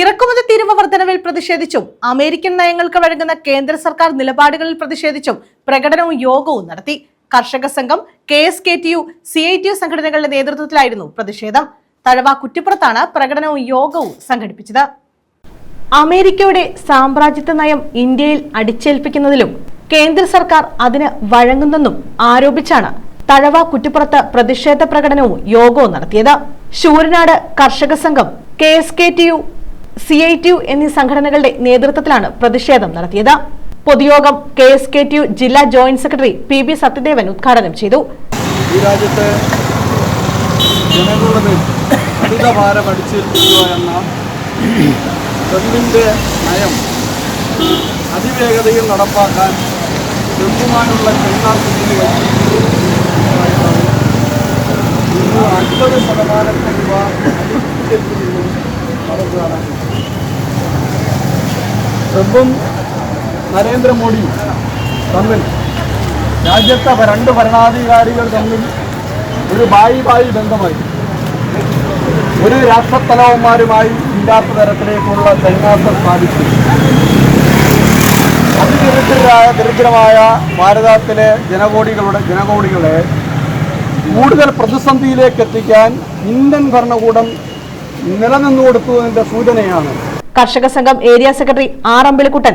ഇറക്കുമതി തീരുവ വർധനവിൽ പ്രതിഷേധിച്ചും അമേരിക്കൻ നയങ്ങൾക്ക് വഴങ്ങുന്ന കേന്ദ്ര സർക്കാർ നിലപാടുകളിൽ പ്രതിഷേധിച്ചും പ്രകടനവും യോഗവും നടത്തി. കർഷക സംഘം K S K T U C I T U സംഘടനകളുടെ നേതൃത്വത്തിലായിരുന്നു പ്രതിഷേധം. തഴവ കുറ്റിപ്പുറത്താണ് പ്രകടനവും യോഗവും സംഘടിപ്പിച്ചത്. അമേരിക്കയുടെ സാമ്രാജ്യത്വ നയം ഇന്ത്യയിൽ അടിച്ചേൽപ്പിക്കുന്നതിലും കേന്ദ്ര സർക്കാർ അതിന് വഴങ്ങുന്നെന്നും ആരോപിച്ചാണ് തഴവ കുറ്റിപ്പുറത്ത് പ്രതിഷേധ പ്രകടനവും യോഗവും നടത്തിയത്. ശൂരനാട് കർഷക സംഘം K S K T U C I T U എന്നീ സംഘടനകളുടെ നേതൃത്വത്തിലാണ് പ്രതിഷേധം നടത്തിയത്. പൊതുയോഗം K S K T U ജില്ലാ joint secretary P B Sathyadevan ഉദ്ഘാടനം ചെയ്തു. ഈ രാജ്യത്തെ ജനങ്ങളുടെ അമിതഭാരം അടിച്ചേൽപ്പിക്കുക എന്ന ട്രംപിന്റെ നയം അതിവേഗതയിൽ നടപ്പാക്കാൻ ട്രംപുമായുള്ള ചൈന സ്ഥിതികൾ ഇന്ന് അൻപത് ശതമാനത്തെ രൂപ കഴിയും. ട്രംപും നരേന്ദ്രമോദിയും തമ്മിൽ രാജ്യത്തെ രണ്ട് ഭരണാധികാരികൾ തമ്മിൽ ഒരു ബായി ബായി ബന്ധമായി. ഒരു രാഷ്ട്രത്തലവന്മാരുമായി ഇല്ലാത്ത തരത്തിലേക്കുള്ള സന്യാസം സ്ഥാപിച്ചു അതിദരിദ്രരായ ദരിദ്രമായ ഭാരതത്തിലെ ജനകോടികളുടെ ജനകോടികളെ കൂടുതൽ പ്രതിസന്ധിയിലേക്ക് എത്തിക്കാൻ ഇന്ത്യൻ ഭരണകൂടം നിലനിന്നു കൊടുത്തതിന്റെ സൂചനയാണ് കർഷക സംഘം area secretary R Ambilikkuttan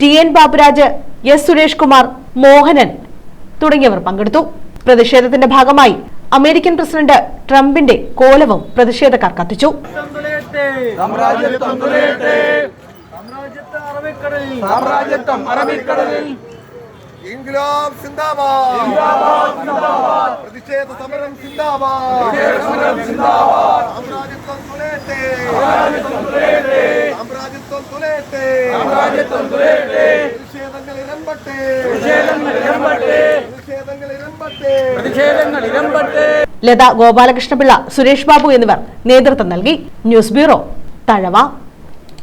T N Baburaj S Suresh Kumar Mohanan തുടങ്ങിയവർ പങ്കെടുത്തു. പ്രതിഷേധത്തിന്റെ ഭാഗമായി അമേരിക്കൻ പ്രസിഡന്റ് ട്രംപിന്റെ കോലവും പ്രതിഷേധക്കാർ കത്തിച്ചു. പ്രതിഷേധ സമരം സിന്ദാബാദ് പ്രതിഷേധ സമരം സിന്ദാബാദ് സാമ്രാജ്യത്വം തുലയട്ടെ സാമ്രാജ്യത്വം തുലയട്ടെ സാമ്രാജ്യത്വം തുലയട്ടെ സാമ്രാജ്യത്വം തുലയട്ടെ പ്രതിഷേധങ്ങൾ ഇരമ്പട്ടെ. പ്രതിഷേധങ്ങൾ ഇരമ്പട്ടെ. പ്രതിഷേധങ്ങൾ ഇരമ്പട്ടെ. പ്രതിഷേധങ്ങൾ ഇരമ്പട്ടെ. ലത ഗോപാലകൃഷ്ണപിള്ള സുരേഷ് ബാബു എന്നിവർ നേതൃത്വം നൽകി. News bureau Thazhava.